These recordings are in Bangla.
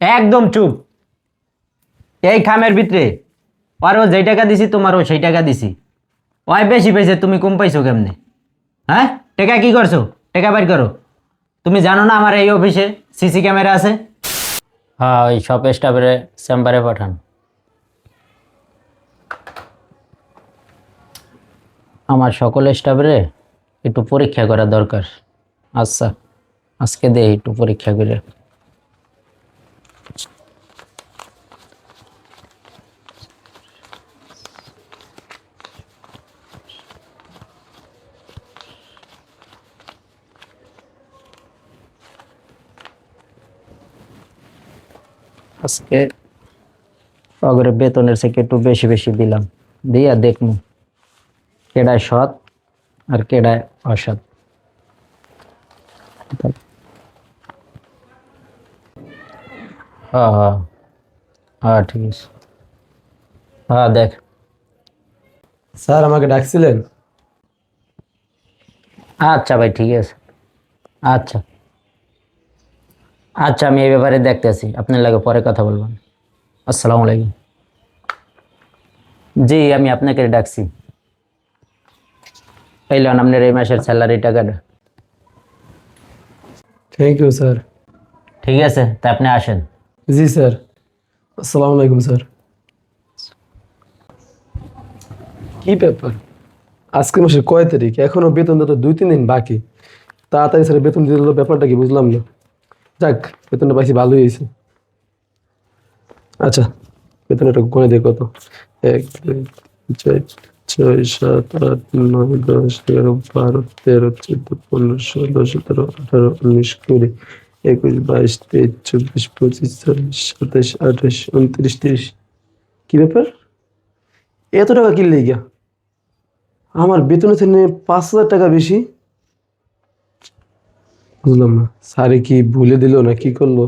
একদম চুপ। এই খামের ভিতরে আরও যেই টাকা দিছি, তোমারও সেই টাকা দিছি। ওই বেশি পেয়েছে, তুমি কম পাইছো কেমনে? হ্যাঁ? টাকা কি করছ? টাকা বাইর করো। তুমি জানো না আমার এই অফিসে সিসি ক্যামেরা আছে? হ্যাঁ ওই সব স্টাফের চেম্বারে পাঠান। আমার সকল স্টাফেরে একটু পরীক্ষা করা দরকার। আচ্ছা আজকে দে একটু পরীক্ষা করে। আজকে অগরে বেতনের থেকে একটু বেশি বেশি দিলাম। দিয়া দেখমু কেডায় সৎ আর কেডায় অসৎ। হ্যাঁ হ্যাঁ। হ্যাঁ ঠিক আছে। হ্যাঁ দেখ। স্যার আমাকে ডাকছিলেন? আচ্ছা ভাই ঠিক আছে। আচ্ছা। আচ্ছা আমি এই ব্যাপারে দেখতেছি আপনার লাগে পরে কথা বলবেন আসসালামু আলাইকুম। জি আমি আপনাকে ডাকছি। এই লোন আপনার এই মাসের স্যালারি টাকাটা। থ্যাংক ইউ স্যার ঠিক আছে তা আপনি আসেন। জি স্যার আসসালামু আলাইকুম স্যার কি ব্যাপার? আজকে মাসের কয় তারিখ? এখনও বেতন তো দুই তিন দিন বাকি। তাড়াতাড়ি স্যার বেতন দিল ব্যাপারটা কি বুঝলাম না। যাক, বেতনটা পাইছি, ভালোই হয়েছে। আচ্ছা বেতনটা করে দিয়ে কত? এক চার, ছয়, সাত, আট, নয়, দশ, এগারো, বারো, তেরো, চোদ্দ, পনেরো, ষোলো, সতেরো আঠারো, উনিশ, কুড়ি, একুশ, বাইশ, তেইশ, চব্বিশ, পঁচিশ, ছাব্বিশ, সাতাশ, আঠাশ, উনত্রিশ, তিরিশ। কি ব্যাপার? এত টাকা কিনলে গিয়া? আমার বেতনের থেকে পাঁচ হাজার টাকা বেশি। বুঝলাম না। স্যারে কি ভুলে দিল না কি করল?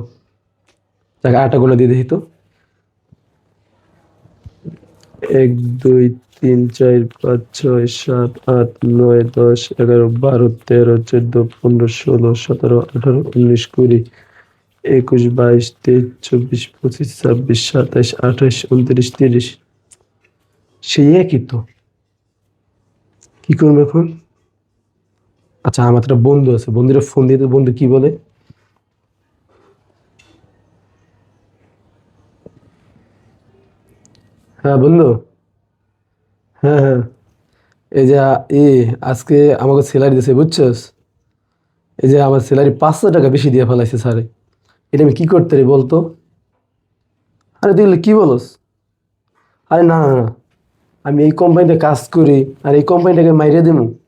যাকে আটা গোনা দিয়ে দেখি তো। এক, দুই, তিন, চার, পাঁচ, ছয়, সাত, আট, নয়, দশ, এগারো, বারো, তেরো, চোদ্দ, পনেরো, ষোলো, সতেরো, আঠারো, উনিশ, কুড়ি, একুশ, বাইশ, তেইশ, চব্বিশ, পঁচিশ, ছাব্বিশ সাতাশ আঠাশ উনত্রিশ, তিরিশ। সেই একই তো। কি করব এখন? আচ্ছা আমার একটা বন্ধু আছে। বন্ধুরা ফোন দিয়ে বন্ধু কি বলে? হ্যাঁ বন্ধু? হ্যাঁ হ্যাঁ। এই যে, এ, আজকে আমাকে স্যালারি দিয়েছে, বুঝছস? এই যে, আমার স্যালারি পাঁচশো টাকা বেশি দিয়ে ফেলাইছে স্যারে এটা আমি কী করতে রে বলতো? আরে, তুই কি বলস? আরে, না না না। আমি এই কোম্পানিতে কাজ করি, আর এই কোম্পানিটাকে মাইরে দেবো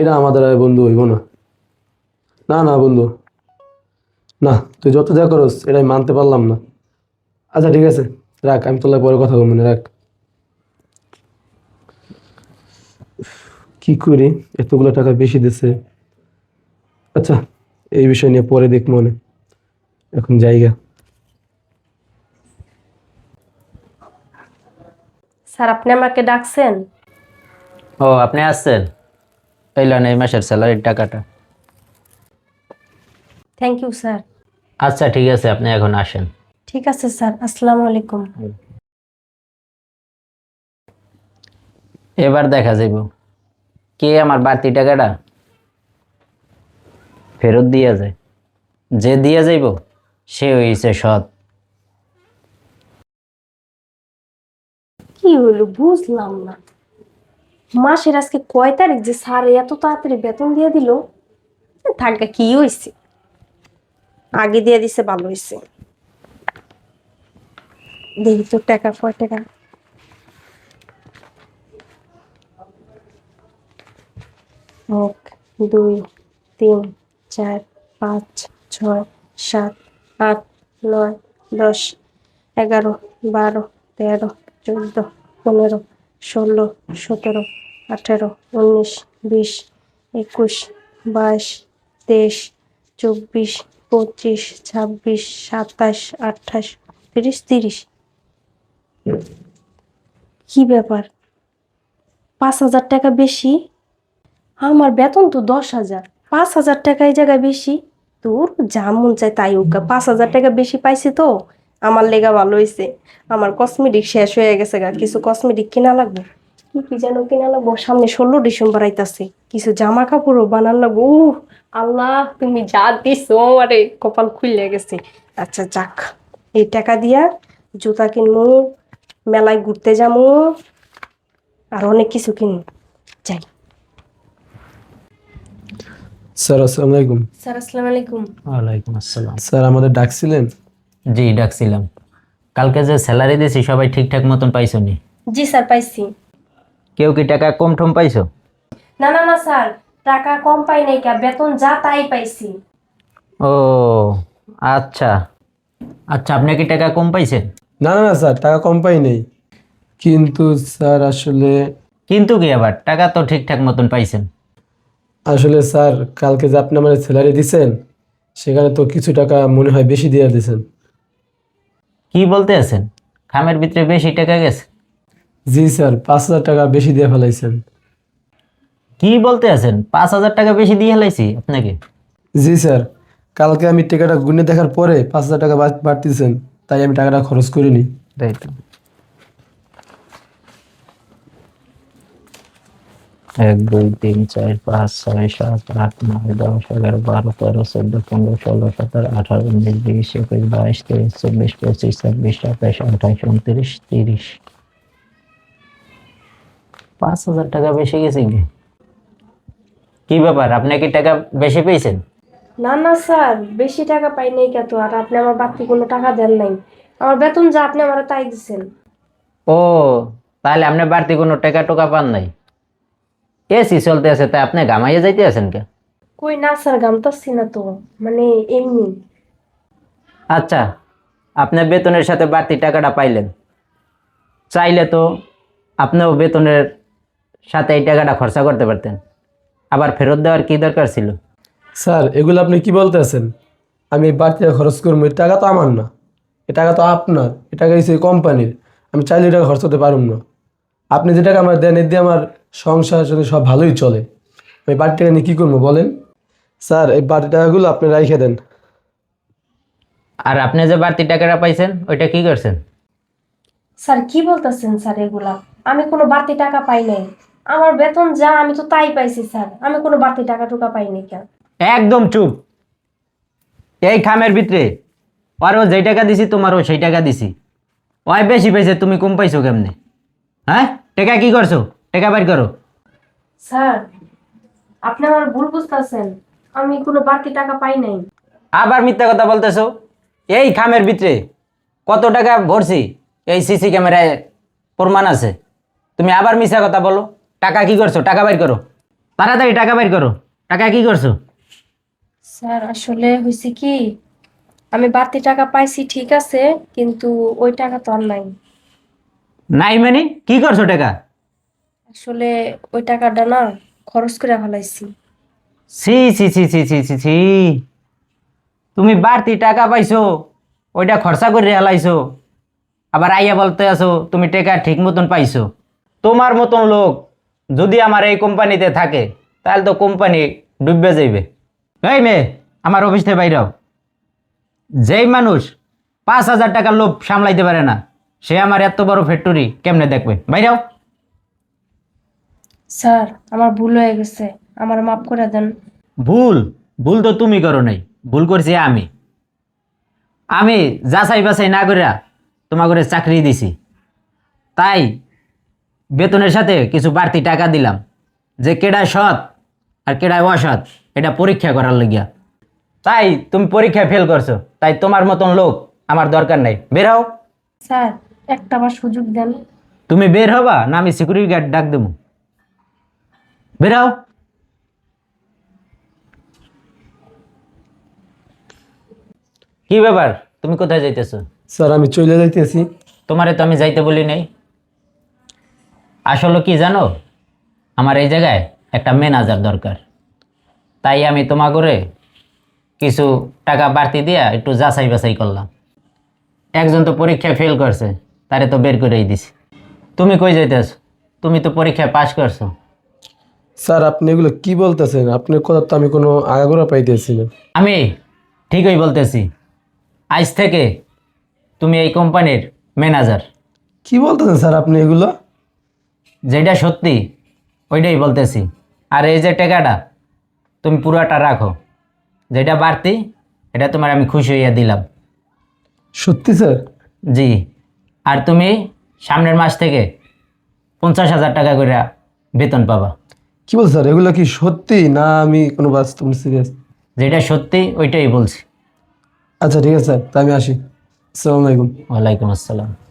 এটা আমাদের আর বন্ধু হইব না। না না বন্ধু। না তুই যত যা করস এটা আমি মানতে পারলাম না। আচ্ছা ঠিক আছে। রাখ আমি তোর লাগে পরে কথা বলব না রাখ। কি করি? এতগুলো টাকা বেশি দিছে। আচ্ছা এই বিষয় নিয়ে পরে দেখ মনে। এখন জায়গা। স্যার আপনি আমাকে ডাকছেন? ও আপনি আসছেন? এই লোন এই মাসের স্যালারির টাকাটা। থ্যাংক ইউ স্যার আচ্ছা ঠিক আছে আপনি এখন আসেন। ঠিক আছে স্যার আসসালামু আলাইকুম। এবার দেখা যাইব। কে আমার বাড়তি টাকাটা ফেরত দিয়া যায়? যে দিয়া যাইব সে হইছে সৎ। কি হলো বুঝলাম না। মাসের আজকে কয় তারিখ যে স্যার এত তাড়াতাড়ি বেতন দিয়ে দিল? থাকা কি হয়েছে আগে দিয়ে দিছে, ভালো হয়েছে দেখি তো টাকা কয় টাকা? এক, দুই, তিন, চার, পাঁচ, ছয়, সাত, আট, নয়, দশ, এগারো, বারো, তেরো, চোদ্দ, পনেরো, ষোলো, সতেরো আঠেরো, উনিশ, বিশ, একুশ, বাইশ, তেইশ, চব্বিশ, পঁচিশ, ছাব্বিশ, সাতাশ, আঠাশ, তিরিশ তিরিশ। কি ব্যাপার? পাঁচ হাজার টাকা বেশি? আমার বেতন তো দশ হাজার। পাঁচ হাজার টাকা এই জায়গায় বেশি? তোর যা মন চায় তাই উকা পাঁচ হাজার টাকা বেশি পাইছি তো? আমার লেগা ভালো হয়েছে আমার কসমেটিক শেষ হয়ে গেছে গা। কিছু কসমেটিক কিনা লাগবে? কি কি যেন কিনা লাগবো সামনে ষোলো ডিসেম্বর আইতাছে। কিছু জামা কাপড়ও বানান লাগবো। উহ, আল্লাহ তুমি যা দিছো আরে কপাল খুলে গেছে। আচ্ছা যাক এই টাকা দিয়া জুতা কিনবো মেলায় ঘুরতে যাব আর অনেক কিছু কিনবো যাই। স্যার আসসালামু আলাইকুম। স্যার আসসালামু আলাইকুম। ওয়ালাইকুম আসসালাম। স্যার আমাদের ডাকছিলেন? জি ডাকছিলাম। কালকে যে স্যালারি দিয়েছি সবাই ঠিকঠাক মতন পাইছো নি? জি স্যার পাইছি। কেউ কি টাকা কম ঠম পাইছো? না না না স্যার। টাকা কম পাই নাই কা বেতন যা তাই পাইছি। ও আচ্ছা। আচ্ছা আপনি কি টাকা কম পাইছেন? না না না স্যার টাকা কম পাই নেই। কিন্তু স্যার আসলে কিন্তু কি আবার? টাকা তো ঠিকঠাক মতন পাইছেন। আসলে স্যার কালকে যে আপনি আমার স্যালারি দিছেন সেখানে তো কিছু টাকা মনে হয় বেশি দিয়ে দিয়েছেন কি বলতে আছেন? খামের ভিতরে বেশি টাকা গেছে। জি স্যার পাঁচ হাজার টাকা বেশি দিয়ে ফেলাইছেন। কি বলতে আছেন? পাঁচ হাজার টাকা বেশি দিয়ে হেলাইছি আপনাকে? জি স্যার কালকে আমি টাকাটা গুনে দেখার পরে পাঁচ হাজার টাকা বাড়- বাড়তিছেন তাই আমি টাকাটা খরচ করিনি। তো। এক দুই তিন চার পাঁচ ছয় সাত আট নয় দশ এগারো বারো তেরো চোদ্দ পনেরো ষোলো সতেরো আঠারো উনিশ বিশ একুশ বাইশ তেইশ চব্বিশ পঁচিশ ছাব্বিশ সাতাশ আঠাশ উনত্রিশ তিরিশ। পাঁচ হাজার টাকা বেশি গেছে কি? কি ব্যাপার? আপনি কি টাকা বেশি পেয়েছেন? না না স্যার বেশি টাকা পাই নাই কে তো আর আপনি আমার বাড়তি কোনো টাকা দেন নাই। আমার বেতন যা আপনি আমার তাই দিছেন। ও তাহলে আপনি বাড়তি কোনো টাকা টোকা পান নাই। এসি চলতে আছে তাই আপনি গামাইয়ে যাইতে আছেন কে? কই না স্যার গামতাছি না তো মানে এমনি। আচ্ছা আপনার বেতনের সাথে বাড়তি টাকাটা পাইলেন। চাইলে তো আপনিও বেতনের সাথে এই টাকাটা খরচা করতে পারতেন। আবার ফেরত দেওয়ার কি দরকার ছিল? স্যার এগুলো আপনি কি বলতেছেন? আমি এই বাড়তি খরচ করব এই টাকা তো আমার না। এ টাকা তো আপনার এ টাকা হচ্ছে কোম্পানির। আমি চাইলে টাকা খরচ করতে পারুম না। আপনি যে টাকা আমার দেন এর দিয়ে আমার সংসার সাথে সব ভালোই চলে আমি বাড়তি টাকা নিয়ে কী করব বলেন? স্যার এই বাড়তি টাকাগুলো আপনি রাইখে দেন। আর আপনি যে বাড়তি টাকাটা পাইছেন ওইটা কি করছেন? স্যার কি বলতেছেন স্যার এগুলা? আমি কোনো বাড়তি টাকা পাই নাই। আমার বেতন যা আমি তো তাই পাইছি স্যার। আমি কোনো বাড়তি টাকা টুকা পাইনি কেন একদম চুপ। এই খামের ভিতরে আরও যেই টাকা দিছি তোমারও সেই টাকা দিছি। ওই বেশি পেয়েছে তুমি কম পাইছো কেমনে? হ্যাঁ? টাকা কি করছ? টাকা বাইর করো। স্যার আপনি আমার ভুল বুঝতেছেন। আমি কোনো বাড়তি টাকা পাই নাই। আবার মিথ্যা কথা বলতেছো? এই খামের ভিতরে কত টাকা ভরছি? এই সিসি ক্যামেরায় প্রমাণ আছে। তুমি আবার মিথ্যা কথা বলো। টাকা কি করছ? টাকা বাইর করো। তাড়াতাড়ি টাকা বাইর করো। টাকা কি করছ? স্যার আসলে হয়েছে কি আমি বাড়তি টাকা পাইছি ঠিক আছে কিন্তু ওই টাকা তো আর নাই। নাই মানে? কি করছ টাকা? আসলে ওই টাকাটা না খরচ করে ফেলাইছি। সি সি সি সি সি সি সি তুমি বাড়তি টাকা পাইছো ওইটা খরচা করে হেলাইছো আবার আইয়া বলতে আছো তুমি টাকা ঠিক মতন পাইছো। তোমার মতন লোক যদি আমার এই কোম্পানিতে থাকে তাহলে তো কোম্পানি ডুববে যাইবে। এই মেয়ে আমার অফিস থেকে বাইরাও যেই মানুষ পাঁচ হাজার টাকার লোভ সামলাইতে পারে না সে আমার এত বড় ফ্যাক্টরি কেমনে দেখবে? বাইরাও স্যার আমার ভুল হয়ে গেছে। আমার মাফ করে দেন। ভুল? ভুল তো তুমি করো নাই। ভুল করছি আমি। আমি যাচাই বাছাই না করিয়া তোমাকে চাকরি দিছি। তাই বেতনের সাথে কিছু বাড়তি টাকা দিলাম। যে কেডায় সৎ আর কেডায় অসৎ এটা পরীক্ষা করার লাগিয়া। তাই তুমি পরীক্ষায় ফেল করছ তাই তোমার মতন লোক আমার দরকার নাই। বের হও। স্যার একটা বার সুযোগ দেন। তুমি বের হবা না আমি সিকিউরিটি গার্ড ডাক দেবো। বের হও। কি ব্যাপার? তুমি কোথায় যাইতেছো? স্যার আমি চলে যাইতেছি। তোমারে তো আমি যাইতে বলি নাই। আসলে কি জানো? আমার এই জায়গায় একটা ম্যানেজার দরকার। তাই আমি তোমা করে কিছু টাকা বাড়তি দিয়া একটু যাচাই বাছাই করলাম। একজন তো পরীক্ষায় ফেল করছে তারে তো বের করেই দিছি। তুমি কই যাইতেছ? তুমি তো পরীক্ষায় পাশ করছ। স্যার আপনি এগুলো কি বলতেছেন? আপনার কথা তো আমি কোনো আগাগোড়া পাইতেছি না। আমি ঠিকই বলতেছি আজ থেকে তুমি এই কোম্পানির ম্যানেজার কি বলতেছেন স্যার আপনি এগুলো? যেটা সত্যি ওইটাই বলতেছি। আর এই যে টাকাটা তুমি পুরোটা রাখো। যেটা বাড়তি এটা তোমার আমি খুশি হইয়া দিলাম। সত্যি স্যার? জি। আর তুমি সামনের মাস থেকে পঞ্চাশ হাজার টাকা করে বেতন পাবা। কি বল স্যার? এগুলো কি সত্যি না আমি কোনো বাস্তব সিরিয়াস যেটা সত্যি ওইটাই বলছি। আচ্ছা ঠিক আছে স্যার। তা আমি আসি। আসসালামু আলাইকুম। ওয়ালাইকুম আসসালাম।